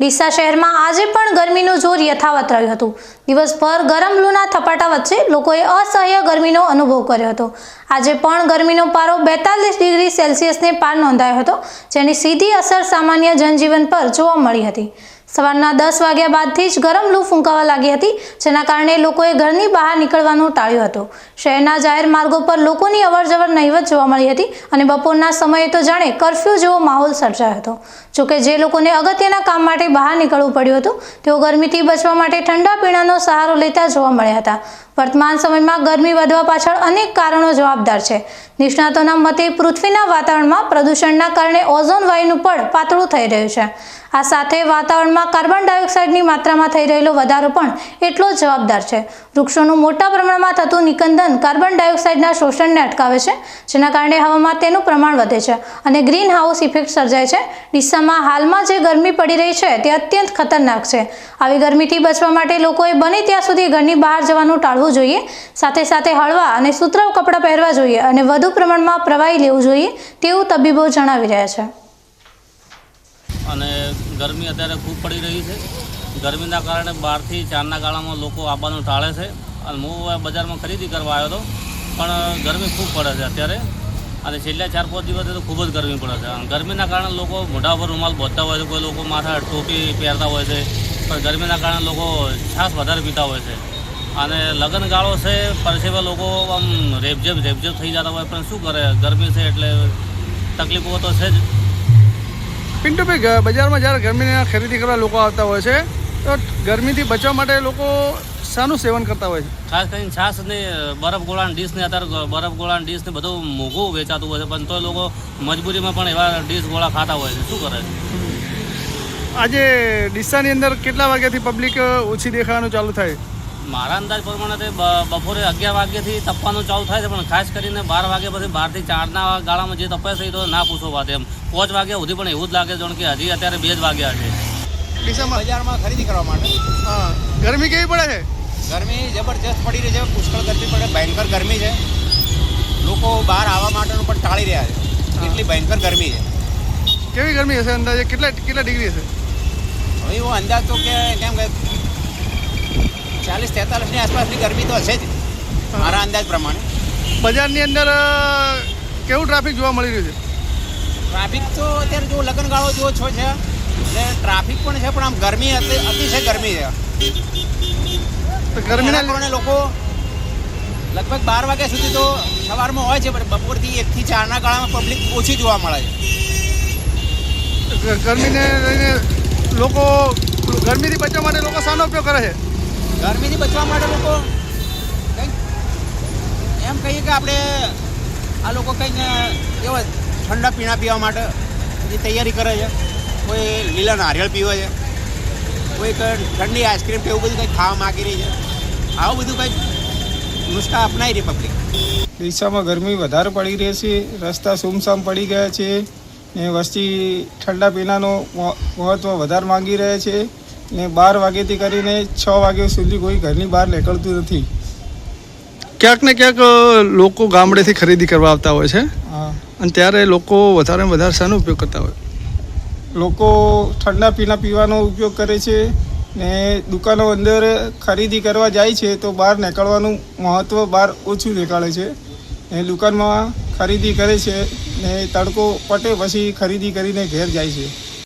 ડીસા શહેરમાં આજે પણ ગરમીનું જોર યથાવત રહ્યું હતું. દિવસભર ગરમ લૂના થપાટા વચ્ચે લોકોએ અસહ્ય ગરમીનો અનુભવ કર્યો હતો. આજે પણ ગરમીનો પારો બેતાલીસ ડિગ્રી સેલ્સિયસને પાર નોંધાયો હતો, જેની સીધી અસર સામાન્ય જનજીવન પર જોવા મળી હતી. સવારના દસ વાગ્યા બાદથી જ ગરમ લૂ ફૂંકાવા લાગી હતી, જેના કારણે લોકોએ ઘરની બહાર નીકળવાનું ટાળ્યું હતું. શહેરના જાહેર માર્ગો પર લોકોની અવરજવર નહીવત જોવા મળી હતી અને બપોરના સમયે તો જાણે કરફ્યુ જેવો માહોલ સર્જાયો હતો. જોકે જે લોકોને અગત્યના કામ માટે બહાર નીકળવું પડ્યું હતું, તેઓ ગરમીથી બચવા માટે ઠંડા પીણાનો સહારો લેતા જોવા મળ્યા હતા. વર્તમાન સમયમાં ગરમી વધવા પાછળ અનેક કારણો જવાબદાર છે. નિષ્ણાતોના મતે પૃથ્વીના વાતાવરણમાં પ્રદૂષણના કારણે ઓઝોન વાયુનું પડ પાતળું થઈ રહ્યું છે. આ સાથે વાતાવરણમાં કાર્બન ડાયોક્સાઇડની માત્રામાં થઈ રહેલો વધારો પણ એટલો જ જવાબદાર છે. વૃક્ષોનું મોટા પ્રમાણમાં થતું નિકંદન કાર્બન ડાયોક્સાઇડના શોષણને અટકાવે છે, જેના કારણે હવામાં તેનું પ્રમાણ વધે છે અને ગ્રીન હાઉસ ઇફેક્ટ સર્જાય છે. ડિસ્સામાં હાલમાં જે ગરમી પડી રહી છે, તે અત્યંત ખતરનાક છે. આવી ગરમીથી બચવા માટે લોકોએ બને ત્યાં સુધી ઘરની બહાર જવાનું ટાળવું જોઈએ, સાથે સાથે હળવા અને સુતરાઉ કપડાં પહેરવા જોઈએ અને વધુ પ્રમાણમાં પ્રવાહી લેવું જોઈએ તેવું તબીબો જણાવી રહ્યા છે. અને ગરમી અત્યારે ખૂબ પડી રહી છે. ગરમીના કારણે બહારથી ચારના ગાળામાં લોકો આવવાનું ટાળે છે. અને હું બજારમાં ખરીદી કરવા આવ્યો હતો, પણ ગરમી ખૂબ પડે છે અત્યારે. અને છેલ્લા ચાર, પાંચ દિવસથી તો ખૂબ જ ગરમી પડે છે. અને ગરમીના કારણે લોકો મોઢા પર રૂમાલ બોધતા હોય છે. કોઈ લોકો માથા ટોપી પહેરતા હોય છે. પણ ગરમીના કારણે લોકો છાશ વધારે પીતા હોય છે. અને લગ્ન ગાળો છે પરસેવે લોકો આમ રેપઝેપ રેપઝેપ થઈ જતા હોય. પણ શું કરે? ગરમી છે એટલે તકલીફો તો છે જ. પિન્ટુભાઈ બજારમાં જ્યારે ગરમીની ખરીદી કરવા લોકો આવતા હોય છે તો ગરમીથી બચવા માટે લોકો શાનું સેવન કરતા હોય છે? ખાસ કરીને છાશ ને બરફ ગોળાની ડીશ ને અત્યારે બરફ ગોળાની ડીશ ને બધું મોંઘું વેચાતું હોય છે પણ તો લોકો મજબૂરીમાં પણ એવા ડીશ ગોળા ખાતા હોય છે. શું કરે આજે ડીસાની અંદર કેટલા વાગ્યાથી પબ્લિક ઓછી દેખાવાનું ચાલુ થાય? મારા અંદાજ પ્રમાણે તો બ- બપોરે અગિયાર વાગ્યાથી તપવાનું ચાલુ થાય છે પણ ખાસ કરીને બાર વાગ્યા પછી બારથી ચારના ગાળામાં જે તપે છે એ તો ના પૂછો વાત એમ. પાંચ વાગ્યા સુધી પણ એવું જ લાગે છે કે હજી અત્યારે બે જ વાગ્યા છે. ડિસેમ્બર બજારમાં ખરીદી કરવા માટે? હા. ગરમી કેવી પડે છે? ગરમી જબરજસ્ત પડી રહી છે પુષ્કળ ગરમી પડે ભયંકર ગરમી છે. લોકો બહાર આવવા માટેનું પણ ટાળી રહ્યા છે. એટલી ભયંકર ગરમી છે. કેવી ગરમી હશે અંદાજે? કેટલા કેટલા ડિગ્રી હશે? હવે એવો અંદાજ તો કે કેમ કે ચાલીસ તેતાલીસની આસપાસની ગરમી તો હશે જ. મારા અંદાજ પ્રમાણે. બજારની અંદર કેવું ટ્રાફિક જોવા મળી રહ્યું છે? ટ્રાફિક તો અત્યારે જો લગ્નગાળો જો છો છે એટલે ટ્રાફિક પણ છે પણ આમ ગરમી અતિ અતિશય ગરમી છે. તો ગરમીના કારણે લોકો લગભગ બાર વાગ્યા સુધી તો સવારમાં હોય છે પણ બપોરથી એકથી ચારના ગાળામાં પબ્લિક ઓછી જોવા મળે છે. ગરમીને લઈને લોકો ગરમીથી બચવા માટે લોકો શાનો ઉપયોગ કરે છે? ગરમીથી બચવા માટે લોકો કંઈક એમ કહીએ કે આપણે આ લોકો કંઈક એવા ઠંડા પીણા પીવા માટે જે તૈયારી કરે છે. કોઈ લીલા નારિયેળ પીવે છે, કોઈ ઠંડી આઈસ્ક્રીમ કે એવું બધું કંઈક ખાવા માગી રહી છે. આવું બધું કંઈક નુસ્ખા અપનાવી રહી પબ્લિક ડીસામાં ગરમી વધારે પડી રહી છે, રસ્તા સુમસામ પડી ગયા છે ને વસ્તી ઠંડા પીણાનો મહ- મહત્ત્વ વધારે માંગી રહે છે. ને બાર વાગ્યાથી કરીને છ વાગ્યા સુધી કોઈ ઘરની બહાર નીકળતું નથી. ક્યાંક ને ક્યાંક લોકો ગામડેથી ખરીદી કરવા આવતા હોય છે. અને ત્યારે લોકો વધારે વધારે શાનો ઉપયોગ કરતા હોય. લોકો ઠંડા પીણા પીવાનો ઉપયોગ કરે છે ને દુકાનો અંદર ખરીદી કરવા જાય છે તો બહાર નીકળવાનું મહત્ત્વ બહાર ઓછું દેખાડે છે. ને દુકાનમાં ખરીદી કરે છે ને તડકો પટે પછી ખરીદી કરીને ઘેર જાય છે.